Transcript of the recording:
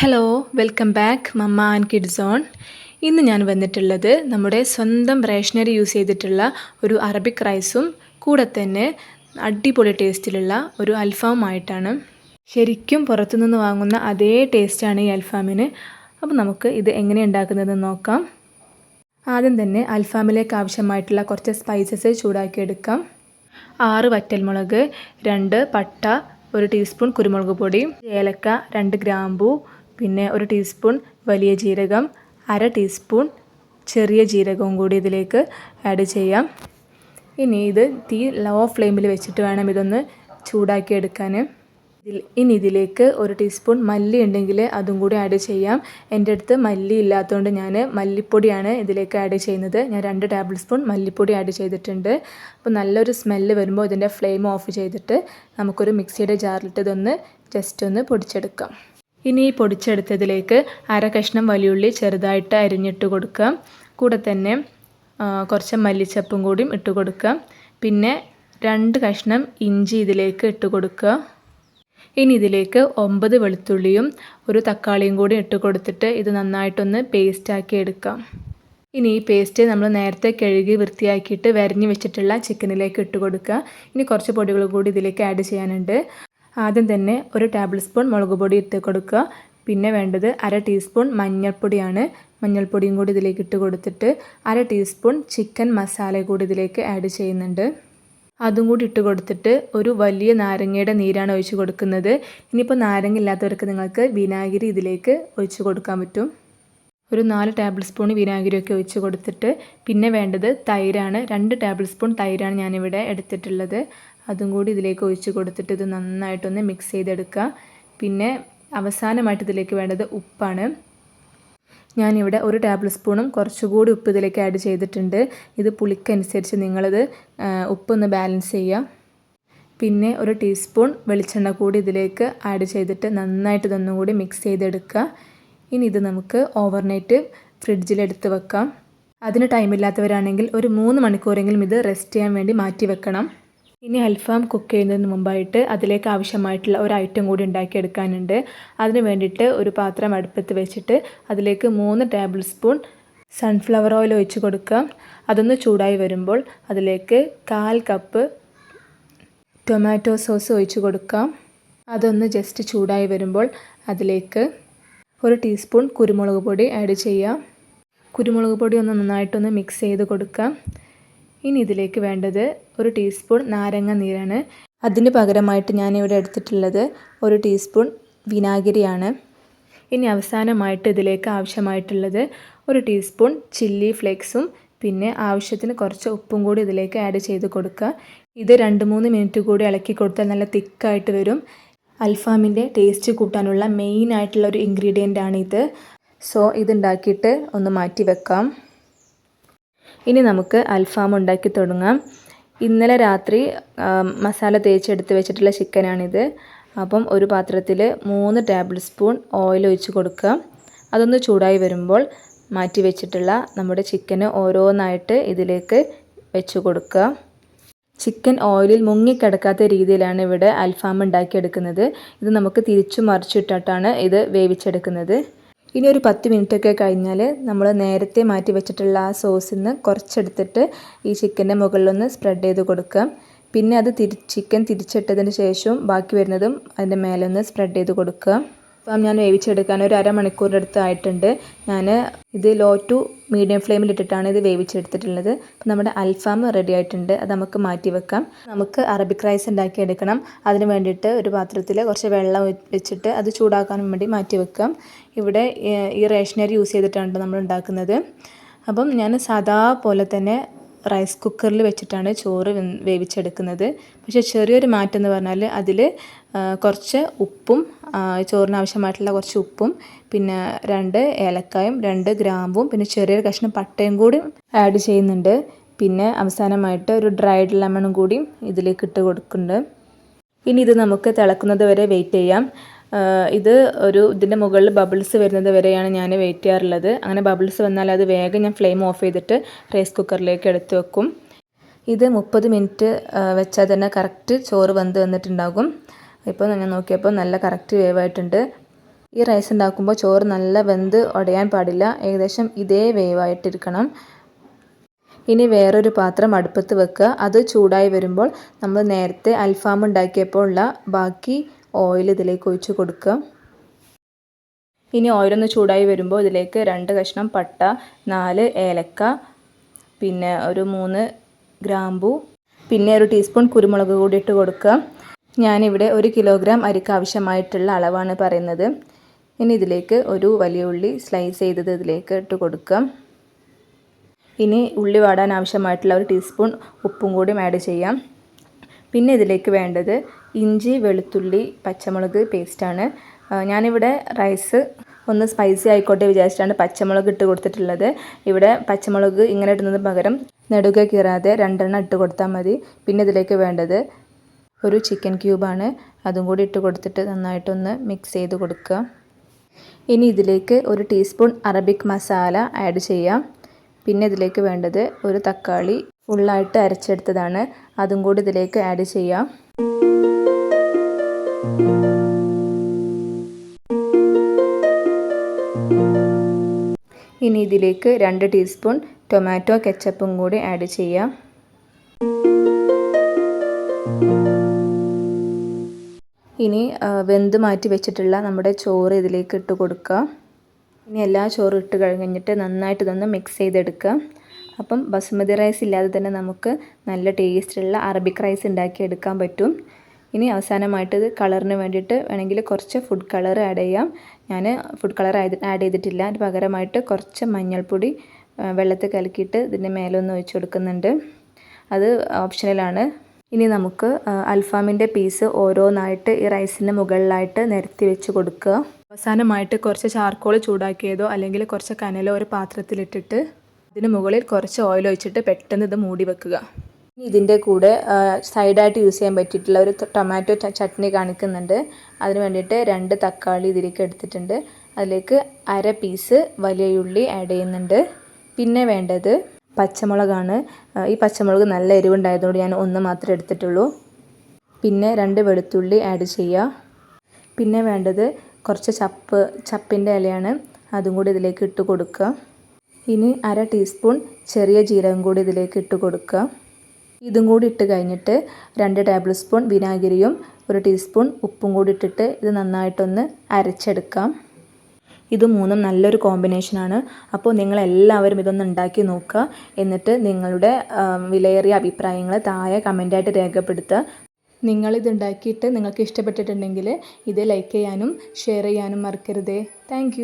Hello welcome back mamma and kid zone ഇന്ന് ഞാൻ വന്നിട്ടുള്ളത് നമ്മുടെ സ്വന്തം റേഷനറി യൂസ് ചെയ്തിട്ടുള്ള ഒരു അറബിക് റൈസും കൂടെ തന്നെ അടിപൊളി ടേസ്റ്റിലുള്ള ഒരു അൽഫാമുമായിട്ടാണ് ശരിക്കും പുറത്തുനിന്ന് വാങ്ങുന്ന അതേ ടേസ്റ്റാണ് ഈ അൽഫാമിന്. അപ്പോൾ നമുക്ക് ഇത് എങ്ങനെ ഉണ്ടാക്കുന്നതെന്ന് നോക്കാം. ആദ്യം തന്നെ അൽഫാമിലേക്ക് ആവശ്യമായിട്ടുള്ള കുറച്ച് സ്പൈസസ് ചൂടാക്കിയെടുക്കാം. ആറ് വറ്റൽമുളക് രണ്ട് പട്ട ഒരു ടീസ്പൂൺ കുരുമുളക് പൊടി ഏലക്ക രണ്ട് ഗ്രാമ്പൂ പിന്നെ ഒരു ടീസ്പൂൺ വലിയ ജീരകം അര ടീസ്പൂൺ ചെറിയ ജീരകവും കൂടി ഇതിലേക്ക് ആഡ് ചെയ്യാം. ഇനി ഇത് തീ ലോ ഫ്ലെയിമിൽ വെച്ചിട്ട് വേണം ഇതൊന്ന് ചൂടാക്കി എടുക്കാൻ ഇനി ഇതിലേക്ക് ഒരു ടീസ്പൂൺ മല്ലി ഉണ്ടെങ്കിൽ അതും കൂടി ആഡ് ചെയ്യാം. എന്റെ അടുത്ത് മല്ലി ഇല്ലാത്തതുകൊണ്ട് ഞാൻ മല്ലിപ്പൊടിയാണ് ഇതിലേക്ക് ആഡ് ചെയ്യുന്നത്. ഞാൻ രണ്ട് ടേബിൾ സ്പൂൺ മല്ലിപ്പൊടി ആഡ് ചെയ്തിട്ടുണ്ട്. അപ്പോൾ നല്ലൊരു സ്മെല്ല് വരുമ്പോൾ ഇതിന്റെ ഫ്ലെയിം ഓഫ് ചെയ്തിട്ട് നമുക്കൊരു മിക്സിയുടെ ജാറിലിട്ട് ഇതൊന്ന് ജസ്റ്റ് ഒന്ന് പൊടിച്ചെടുക്കാം. ഇനി ഈ പൊടിച്ചെടുത്തതിലേക്ക് അര കഷ്ണം വലിയുള്ളി ചെറുതായിട്ട് അരിഞ്ഞിട്ട് കൊടുക്കാം കൂടെ തന്നെ കുറച്ച് മല്ലിച്ചപ്പും കൂടിയും ഇട്ട് കൊടുക്കാം പിന്നെ രണ്ട് കഷ്ണം ഇഞ്ചി ഇതിലേക്ക് ഇട്ട് കൊടുക്കുക. ഇനി ഇതിലേക്ക് ഒമ്പത് വെളുത്തുള്ളിയും ഒരു തക്കാളിയും കൂടി ഇട്ട് കൊടുത്തിട്ട് ഇത് നന്നായിട്ടൊന്ന് പേസ്റ്റാക്കി എടുക്കാം ഇനി ഈ പേസ്റ്റ് നമ്മൾ നേരത്തെ കഴുകി വൃത്തിയാക്കിയിട്ട് വരഞ്ഞ് വെച്ചിട്ടുള്ള ചിക്കനിലേക്ക് ഇട്ട് കൊടുക്കുക. ഇനി കുറച്ച് പൊടികൾ കൂടി ഇതിലേക്ക് ആഡ് ചെയ്യാനുണ്ട്. ആദ്യം തന്നെ ഒരു ടേബിൾ സ്പൂൺ മുളക് പൊടി ഇട്ട് കൊടുക്കുക. പിന്നെ വേണ്ടത് അര ടീസ്പൂൺ മഞ്ഞൾപ്പൊടിയാണ്. മഞ്ഞൾപ്പൊടിയും കൂടി ഇതിലേക്ക് ഇട്ട് കൊടുത്തിട്ട് അര ടീസ്പൂൺ ചിക്കൻ മസാല കൂടി ഇതിലേക്ക് ആഡ് ചെയ്യുന്നുണ്ട്. അതും കൂടി ഇട്ട് കൊടുത്തിട്ട് ഒരു വലിയ നാരങ്ങയുടെ നീരാണ് ഒഴിച്ചു കൊടുക്കുന്നത്. ഇനിയിപ്പോൾ നാരങ്ങ ഇല്ലാത്തവർക്ക് നിങ്ങൾക്ക് വിനാഗിരി ഇതിലേക്ക് ഒഴിച്ച് കൊടുക്കാൻ പറ്റും. ഒരു നാല് ടേബിൾ സ്പൂൺ വിനാഗിരിയൊക്കെ ഒഴിച്ച് കൊടുത്തിട്ട് പിന്നെ വേണ്ടത് തൈരാണ്. രണ്ട് ടേബിൾ സ്പൂൺ തൈരാണ് ഞാനിവിടെ എടുത്തിട്ടുള്ളത്. അതും കൂടി ഇതിലേക്ക് ഒഴിച്ച് കൊടുത്തിട്ട് ഇത് നന്നായിട്ടൊന്ന് മിക്സ് ചെയ്തെടുക്കുക. പിന്നെ അവസാനമായിട്ട് ഇതിലേക്ക് വേണ്ടത് ഉപ്പാണ്. ഞാനിവിടെ ഒരു ടേബിൾ സ്പൂണും കുറച്ചുകൂടി ഉപ്പ് ഇതിലേക്ക് ആഡ് ചെയ്തിട്ടുണ്ട്. ഇത് പുളിക്കനുസരിച്ച് നിങ്ങളിത് ഉപ്പൊന്ന് ബാലൻസ് ചെയ്യുക. പിന്നെ ഒരു ടീസ്പൂൺ വെളിച്ചെണ്ണ കൂടി ഇതിലേക്ക് ആഡ് ചെയ്തിട്ട് നന്നായിട്ട് ഇതൊന്നും കൂടി മിക്സ് ചെയ്തെടുക്കുക. ഇനി ഇത് നമുക്ക് ഓവർനൈറ്റ് ഫ്രിഡ്ജിലെടുത്ത് വെക്കാം. അതിന് ടൈമില്ലാത്തവരാണെങ്കിൽ ഒരു മൂന്ന് മണിക്കൂറെങ്കിലും ഇത് റെസ്റ്റ് ചെയ്യാൻ വേണ്ടി മാറ്റി വെക്കണം. ഇനി അൽഫാം കുക്ക് ചെയ്യുന്നതിന് മുമ്പായിട്ട് അതിലേക്ക് ആവശ്യമായിട്ടുള്ള ഒരു ഐറ്റം കൂടി ഉണ്ടാക്കിയെടുക്കാനുണ്ട്. അതിന് വേണ്ടിയിട്ട് ഒരു പാത്രം അടുപ്പത്ത് വെച്ചിട്ട് അതിലേക്ക് മൂന്ന് ടേബിൾ സ്പൂൺ സൺഫ്ലവർ ഓയിൽ ഒഴിച്ച് കൊടുക്കാം. അതൊന്ന് ചൂടായി വരുമ്പോൾ അതിലേക്ക് കാൽ കപ്പ് ടൊമാറ്റോ സോസ് ഒഴിച്ച് കൊടുക്കാം. അതൊന്ന് ജസ്റ്റ് ചൂടായി വരുമ്പോൾ അതിലേക്ക് ഒരു ടീസ്പൂൺ കുരുമുളക് പൊടി ആഡ് ചെയ്യാം. കുരുമുളക് പൊടി ഒന്ന് നന്നായിട്ടൊന്ന് മിക്സ് ചെയ്ത് കൊടുക്കാം. ഇനി ഇതിലേക്ക് വേണ്ടത് ഒരു ടീസ്പൂൺ നാരങ്ങ നീരാണ്. അതിന് പകരമായിട്ട് ഞാനിവിടെ എടുത്തിട്ടുള്ളത് ഒരു ടീസ്പൂൺ വിനാഗിരിയാണ്. ഇനി അവസാനമായിട്ട് ഇതിലേക്ക് ആവശ്യമായിട്ടുള്ളത് ഒരു ടീസ്പൂൺ ചില്ലി ഫ്ലേക്സും പിന്നെ ആവശ്യത്തിന് കുറച്ച് ഉപ്പും കൂടി ഇതിലേക്ക് ആഡ് ചെയ്ത് കൊടുക്കുക. ഇത് രണ്ട് മൂന്ന് മിനിറ്റ് കൂടി ഇളക്കി കൊടുത്താൽ നല്ല തിക്കായിട്ട് വരും. അൽഫാമിന്റെ ടേസ്റ്റ് കൂട്ടാനുള്ള മെയിൻ ആയിട്ടുള്ള ഒരു ഇൻഗ്രീഡിയന്റ് ആണ് ഇത്. സോ ഇതുണ്ടാക്കിയിട്ട് ഒന്ന് മാറ്റി വെക്കാം. ഇനി നമുക്ക് അൽഫാം ഉണ്ടാക്കി തുടങ്ങാം. ഇന്നലെ രാത്രി മസാല തേച്ചെടുത്ത് വെച്ചിട്ടുള്ള ചിക്കനാണിത്. അപ്പം ഒരു പാത്രത്തിൽ മൂന്ന് ടേബിൾ സ്പൂൺ ഓയിൽ ഒഴിച്ച് കൊടുക്കുക. അതൊന്ന് ചൂടായി വരുമ്പോൾ മാറ്റി വെച്ചിട്ടുള്ള നമ്മുടെ ചിക്കന് ഓരോന്നായിട്ട് ഇതിലേക്ക് വെച്ച് കൊടുക്കുക. ചിക്കൻ ഓയിലിൽ മുങ്ങിക്കിടക്കാത്ത രീതിയിലാണ് ഇവിടെ അൽഫാം ഉണ്ടാക്കിയെടുക്കുന്നത്. ഇത് നമുക്ക് തിരിച്ചു മറിച്ചിട്ടിട്ടാണ് ഇത് വേവിച്ചെടുക്കുന്നത്. ഇനി ഒരു പത്ത് മിനിറ്റൊക്കെ കഴിഞ്ഞാൽ നമ്മൾ നേരത്തെ മാറ്റി വെച്ചിട്ടുള്ള ആ സോസിൽ നിന്ന് കുറച്ചെടുത്തിട്ട് ഈ ചിക്കന്റെ മുകളിലൊന്ന് സ്പ്രെഡ് ചെയ്ത് കൊടുക്കാം പിന്നെ അത് തിരി ചിക്കൻ തിരിച്ചിട്ടതിന് ശേഷവും ബാക്കി വരുന്നതും അതിന്റെ മേലൊന്ന് സ്പ്രെഡ് ചെയ്ത് കൊടുക്കുക. അപ്പം ഞാൻ വേവിച്ചെടുക്കാൻ ഒരു അരമണിക്കൂറിന്റെ അടുത്ത് ആയിട്ടുണ്ട്. ഞാൻ ഇത് ലോ ടു മീഡിയം ഫ്ലെയിമിൽ ഇട്ടിട്ടാണ് ഇത് വേവിച്ചെടുത്തിട്ടുള്ളത്. അപ്പം നമ്മുടെ അൽഫാം റെഡി ആയിട്ടുണ്ട്. അത് നമുക്ക് മാറ്റി വെക്കാം. നമുക്ക് അറബിക് റൈസ് ഉണ്ടാക്കി എടുക്കണം അതിന് വേണ്ടിയിട്ട് ഒരു പാത്രത്തിൽ കുറച്ച് വെള്ളം വെച്ചിട്ട് അത് ചൂടാക്കാൻ വേണ്ടി മാറ്റി വെക്കാം. ഇവിടെ ഈ റേഷനറി യൂസ് ചെയ്തിട്ടാണ് നമ്മൾ ഉണ്ടാക്കുന്നത്. അപ്പം ഞാൻ സാധാ പോലെ തന്നെ റൈസ് കുക്കറിൽ വെച്ചിട്ടാണ് ചോറ് വേവിച്ചെടുക്കുന്നത്. പക്ഷേ ചെറിയൊരു മാറ്റം എന്ന് പറഞ്ഞാൽ അതിൽ കുറച്ച് ഉപ്പും ചോറിന് ആവശ്യമായിട്ടുള്ള കുറച്ച് ഉപ്പും പിന്നെ രണ്ട് ഏലക്കായും രണ്ട് ഗ്രാമ്പും പിന്നെ ചെറിയൊരു കഷ്ണം പട്ടയും കൂടി ആഡ് ചെയ്യുന്നുണ്ട്. പിന്നെ അവസാനമായിട്ട് ഒരു ഡ്രൈഡ് ലെമണും കൂടി ഇതിലേക്ക് ഇട്ട് കൊടുക്കുന്നുണ്ട്. ഇനി ഇത് നമുക്ക് തിളക്കുന്നത് വരെ വെയിറ്റ് ചെയ്യാം. ഇത് ഒരു ഇതിന്റെ മുകളിൽ ബബിൾസ് വരുന്നത് വരെയാണ് ഞാൻ വെയിറ്റ് ചെയ്യാറുള്ളത്. അങ്ങനെ ബബിൾസ് വന്നാൽ അത് വേഗം ഞാൻ ഫ്ലെയിം ഓഫ് ചെയ്തിട്ട് റൈസ് കുക്കറിലേക്ക് എടുത്തു വെക്കും. ഇത് മുപ്പത് മിനിറ്റ് വെച്ചാൽ തന്നെ കറക്റ്റ് ചോറ് വെന്ത് വന്നിട്ടുണ്ടാകും. ഇപ്പോൾ ഞാൻ നോക്കിയപ്പോൾ നല്ല കറക്റ്റ് വേവായിട്ടുണ്ട്. ഈ റൈസ് ഉണ്ടാക്കുമ്പോൾ ചോറ് നല്ല വെന്ത് ഉടയാൻ പാടില്ല. ഏകദേശം ഇതേ വേവായിട്ടിരിക്കണം. ഇനി വേറൊരു പാത്രം അടുപ്പത്ത് വെക്കുക. അത് ചൂടായി വരുമ്പോൾ നമ്മൾ നേരത്തെ അൽഫാം ഉണ്ടാക്കിയപ്പോൾ ഉള്ള ബാക്കി ഓയിൽ ഇതിലേക്ക് ഒഴിച്ച് കൊടുക്കുക. ഇനി ഓയിലൊന്ന് ചൂടായി വരുമ്പോൾ ഇതിലേക്ക് രണ്ട് കഷ്ണം പട്ട നാല് ഏലക്ക പിന്നെ ഒരു മൂന്ന് ഗ്രാമ്പു പിന്നെ ഒരു ടീസ്പൂൺ കുരുമുളക് കൂടി ഇട്ട് കൊടുക്കുക. ഞാനിവിടെ ഒരു കിലോഗ്രാം അരിക്ക് ആവശ്യമായിട്ടുള്ള അളവാണ് പറയുന്നത്. ഇനി ഇതിലേക്ക് ഒരു വലിയ ഉള്ളി സ്ലൈസ് ചെയ്തത് ഇതിലേക്ക് ഇട്ട് കൊടുക്കാം ഇനി ഉള്ളി വാടാൻ ആവശ്യമായിട്ടുള്ള ഒരു ടീസ്പൂൺ ഉപ്പും കൂടി ആഡ് ചെയ്യാം. പിന്നെ ഇതിലേക്ക് വേണ്ടത് ഇഞ്ചി വെളുത്തുള്ളി പച്ചമുളക് പേസ്റ്റാണ് ഞാനിവിടെ റൈസ് ഒന്ന് സ്പൈസി ആയിക്കോട്ടെ വിചാരിച്ചിട്ടാണ് പച്ചമുളക് ഇട്ട് കൊടുത്തിട്ടുള്ളത്. ഇവിടെ പച്ചമുളക് ഇങ്ങനെ ഇടുന്നതിന് പകരം നെടുക കീറാതെ രണ്ടെണ്ണം ഇട്ട് കൊടുത്താൽ മതി. പിന്നെ ഇതിലേക്ക് വേണ്ടത് ഒരു ചിക്കൻ ക്യൂബാണ് അതും കൂടി ഇട്ട് കൊടുത്തിട്ട് നന്നായിട്ടൊന്ന് മിക്സ് ചെയ്ത് കൊടുക്കുക. ഇനി ഇതിലേക്ക് ഒരു ടീസ്പൂൺ അറബിക് മസാല ആഡ് ചെയ്യാം. പിന്നെ ഇതിലേക്ക് വേണ്ടത് ഒരു തക്കാളി ഫുള്ളായിട്ട് അരച്ചെടുത്തതാണ്. അതും കൂടി ഇതിലേക്ക് ആഡ് ചെയ്യാം. ഇതിലേക്ക് രണ്ട് ടീസ്പൂൺ ടൊമാറ്റോ കെച്ചപ്പും കൂടി ആഡ് ചെയ്യാം. ഇനി വെന്ത് മാറ്റി വെച്ചിട്ടുള്ള നമ്മുടെ ചോറ് ഇതിലേക്ക് ഇട്ട് കൊടുക്കുക. ഇനി എല്ലാ ചോറ് ഇട്ട് കഴിഞ്ഞിട്ട് നന്നായിട്ട് ഇതൊന്ന് മിക്സ് ചെയ്തെടുക്കുക. അപ്പം ബസുമതി റൈസ് ഇല്ലാതെ തന്നെ നമുക്ക് നല്ല ടേസ്റ്റുള്ള അറബിക് റൈസ് ഉണ്ടാക്കിയെടുക്കാൻ പറ്റും. ഇനി അവസാനമായിട്ട് ഇത് കളറിന് വേണ്ടിയിട്ട് വേണമെങ്കിൽ കുറച്ച് ഫുഡ് കളർ ആഡ് ചെയ്യാം. ഞാൻ ഫുഡ് കളർ ആഡ് ചെയ്തിട്ടില്ല. അതിന് പകരമായിട്ട് കുറച്ച് മഞ്ഞൾപ്പൊടി വെള്ളത്തിൽ കലക്കിയിട്ട് ഇതിന്റെ മേലൊന്ന് ഒഴിച്ചു കൊടുക്കുന്നുണ്ട്. അത് ഓപ്ഷണലാണ് ഇനി നമുക്ക് അൽഫാമിന്റെ പീസ് ഓരോന്നായിട്ട് ഈ റൈസിന്റെ മുകളിലായിട്ട് നിരത്തി വെച്ച് കൊടുക്കുക. അവസാനമായിട്ട് കുറച്ച് ചാർക്കോൾ ചൂടാക്കിയതോ അല്ലെങ്കിൽ കുറച്ച് കനലോ ഒരു പാത്രത്തിലിട്ടിട്ട് ഇതിന് മുകളിൽ കുറച്ച് ഓയിൽ ഒഴിച്ചിട്ട് പെട്ടെന്ന് ഇത് മൂടി വെക്കുക. ഇതിന്റെ കൂടെ സൈഡായിട്ട് യൂസ് ചെയ്യാൻ പറ്റിയിട്ടുള്ള ഒരു ടൊമാറ്റോ ചട്നി കാണിക്കുന്നുണ്ട്. അതിന് വേണ്ടിയിട്ട് രണ്ട് തക്കാളി ഇതിലേക്ക് എടുത്തിട്ടുണ്ട്. അതിലേക്ക് അര പീസ് വലിയ ഉള്ളി ആഡ് ചെയ്യുന്നുണ്ട്. പിന്നെ വേണ്ടത് പച്ചമുളകാണ്. ഈ പച്ചമുളക് നല്ല എരിവുണ്ടായതുകൊണ്ട് ഞാൻ ഒന്ന് മാത്രമേ എടുത്തിട്ടുള്ളൂ. പിന്നെ രണ്ട് വെളുത്തുള്ളി ആഡ് ചെയ്യുക പിന്നെ വേണ്ടത് കുറച്ച് ചപ്പ് ചപ്പിന്റെ ഇലയാണ്. അതും കൂടി ഇതിലേക്ക് ഇട്ട് കൊടുക്കുക ഇനി അര ടീസ്പൂൺ ചെറിയ ജീരകം കൂടി ഇതിലേക്ക് ഇട്ട് കൊടുക്കുക ഇതും കൂടി ഇട്ട് കഴിഞ്ഞിട്ട് രണ്ട് ടേബിൾ സ്പൂൺ വിനാഗിരിയും ഒരു ടീസ്പൂൺ ഉപ്പും കൂടി ഇട്ടിട്ട് ഇത് നന്നായിട്ടൊന്ന് അരച്ചെടുക്കാം. ഇത് മൂന്നും നല്ലൊരു കോമ്പിനേഷനാണ് അപ്പോൾ നിങ്ങളെല്ലാവരും ഇതൊന്ന് ഉണ്ടാക്കി നോക്കുക. എന്നിട്ട് നിങ്ങളുടെ വിലയേറിയ അഭിപ്രായങ്ങൾ താഴെ കമന്റായിട്ട് രേഖപ്പെടുത്തുക. നിങ്ങളിത് ഉണ്ടാക്കിയിട്ട് നിങ്ങൾക്ക് ഇഷ്ടപ്പെട്ടിട്ടുണ്ടെങ്കിൽ ഇത് ലൈക്ക് ചെയ്യാനും ഷെയർ ചെയ്യാനും മറക്കരുതേ. താങ്ക്